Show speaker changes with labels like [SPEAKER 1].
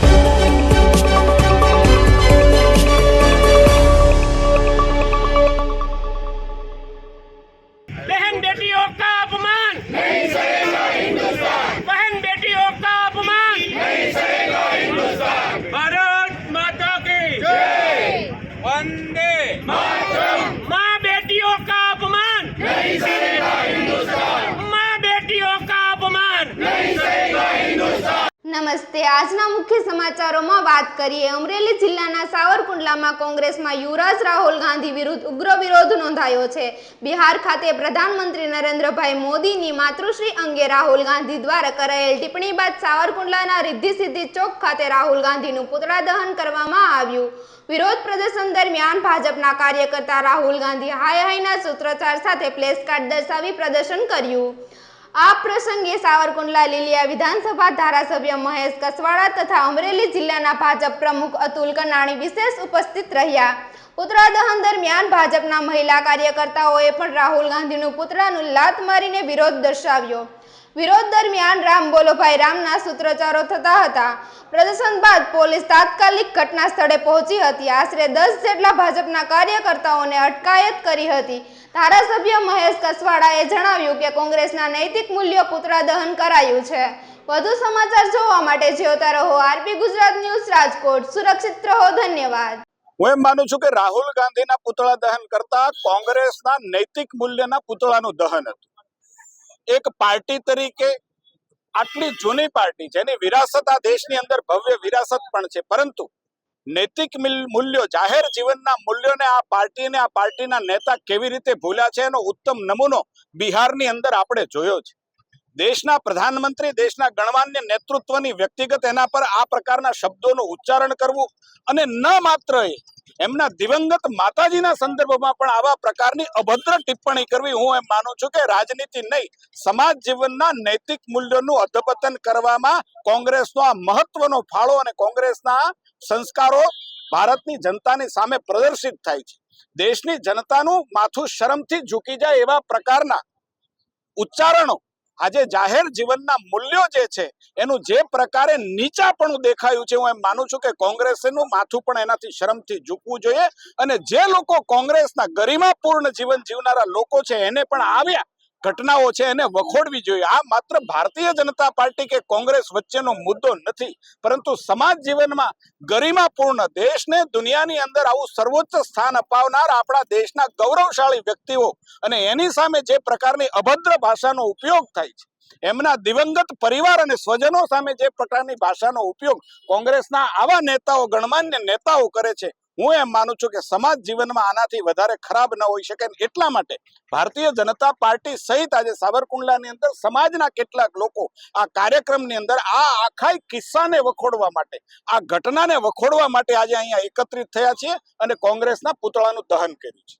[SPEAKER 1] Thank you.
[SPEAKER 2] નમસ્તે. આજના મુખ્ય સમાચારોમાં વાત કરીએ. અમરેલી જિલ્લાના સાવરકુંડલામાં કોંગ્રેસમાં યુવરાજ રાહુલ ગાંધી વિરુદ્ધ ઉગ્ર વિરોધ નોંધાયો છે. બિહાર ખાતે પ્રધાનમંત્રી નરેન્દ્રભાઈ મોદીની માતૃશ્રી અંગે રાહુલ ગાંધી દ્વારા કરાયેલ ટિપ્પણી બાદ સાવરકુંડલાના રિદ્ધિ સિદ્ધિ ચોક ખાતે રાહુલ ગાંધીનું પુતળા દહન કરવામાં આવ્યું. વિરોધ પ્રદર્શન દરમિયાન ભાજપના કાર્યકર્તા રાહુલ ગાંધી હાય હાયના સૂત્રોચ્ચાર સાથે પ્લેસ કાર્ડ દર્શાવી પ્રદર્શન કર્યું. આ પ્રસંગે સાવરકુંડલા લીલિયા વિધાનસભા ધારાસભ્ય મહેશ કસવાડા તથા અમરેલી જિલ્લાના ભાજપ પ્રમુખ અતુલ કનાણી વિશેષ ઉપસ્થિત રહ્યા. પુતળા દરમિયાન ભાજપના મહિલા કાર્યકર્તાઓએ પણ રાહુલ ગાંધીનું પુતળાનું લાત મારીને વિરોધ દર્શાવ્યો. વિરોધ દરમિયાન રામ બોલોભાઈ રામના સૂત્રોચ્ચારો થતા હતા. પ્રદર્શન બાદ પોલીસ તાત્કાલિક ઘટના સ્થળે પહોંચી હતી. આશરે દસ જેટલા ભાજપના કાર્યકર્તાઓને અટકાયત કરી હતી. ધારાસભ્ય મહેશ કસવાડાએ જણાવ્યું કે કોંગ્રેસના નૈતિક મૂલ્યો પુતળા દહન કરાયું છે. વધુ સમાચાર જોવા માટે જીવતા રહો આરપી ગુજરાત ન્યૂઝ રાજકોટ. સુરક્ષિત રહો, ધન્યવાદ.
[SPEAKER 3] હું એમ માનું છું કે રાહુલ ગાંધીના પુતળા દહન કરતા કોંગ્રેસના નૈતિક મૂલ્યના પુતળાનું દહન હતું. એક પાર્ટી તરીકે આટલી જૂની પાર્ટી જેની વિરાસત આ દેશની અંદર ભવ્ય વિરાસત પણ છે. પરંતુ નૈતિક મૂલ્યો, જાહેર જીવનના મૂલ્યોને આ પાર્ટીને, આ પાર્ટીના નેતા કેવી રીતે ભૂલ્યા છે, એનો ઉત્તમ નમૂનો બિહારની અંદર આપણે જોયો છે. દેશના પ્રધાનમંત્રી, દેશના ગણમાન્ય નેતૃત્વની વ્યક્તિગત એના પર આ પ્રકારના શબ્દોનું ઉચ્ચારણ કરવું અને ન માત્ર એમના દિવંગત માતાજીના સંદર્ભમાં પણ આવા પ્રકારની અભદ્ર ટિપ્પણી કરવી હું એમ માનું છું કે રાજનીતિ નહીં, સમાજ જીવનના નૈતિક મૂલ્યોનું અધપતન કરવામાં કોંગ્રેસનો આ મહત્વનો ફાળો અને કોંગ્રેસના સંસ્કારો ભારતની જનતાની સામે પ્રદર્શિત થાય છે. દેશની જનતાનું માથું શરમથી ઝૂકી જાય એવા પ્રકારના ઉચ્ચારણો આજે જાહેર જીવનના મૂલ્યો જે છે, એનું જે પ્રકારે નીચાપણું દેખાયું છે, હું એમ માનું છું કે કોંગ્રેસનું માથું પણ એનાથી શરમથી ઝૂકવું જોઈએ અને જે લોકો કોંગ્રેસના ગરિમાપૂર્ણ જીવન જીવનારા લોકો છે, એને પણ આવ્યા ઘટનાઓ છે એને વખોડવી જોઈએ. આ માત્ર ભારતીય જનતા પાર્ટી કે કોંગ્રેસ વચ્ચેનો મુદ્દો નથી, પરંતુ સમાજ જીવનમાં ગરિમાપૂર્ણ દેશને દુનિયાની અંદર આવું સર્વોચ્ચ સ્થાન અપાવનાર આપણા દેશના ગૌરવશાળી વ્યક્તિઓ અને એની સામે જે પ્રકારની અભદ્ર ભાષાનો ઉપયોગ થાય છે. એમના દિવંગત પરિવાર અને સ્વજનો સામે જે પ્રકારની ભાષાનો ઉપયોગ કોંગ્રેસના આવા નેતાઓ, ગણમાન્ય નેતાઓ કરે છે હું એમ માનું છું કે સમાજ જીવનમાં આનાથી વધારે ખરાબ ન હોઈ શકે એટલા માટે ભારતીય જનતા પાર્ટી સહિત આજે સાવરકુંડલાની અંદર સમાજના કેટલાક લોકો આ કાર્યક્રમની અંદર આ આખા કિસ્સાને વખોડવા માટે, આ ઘટનાને વખોડવા માટે આજે અહીંયા એકત્રિત થયા છીએ અને કોંગ્રેસના પુતળાનું દહન કર્યું છે.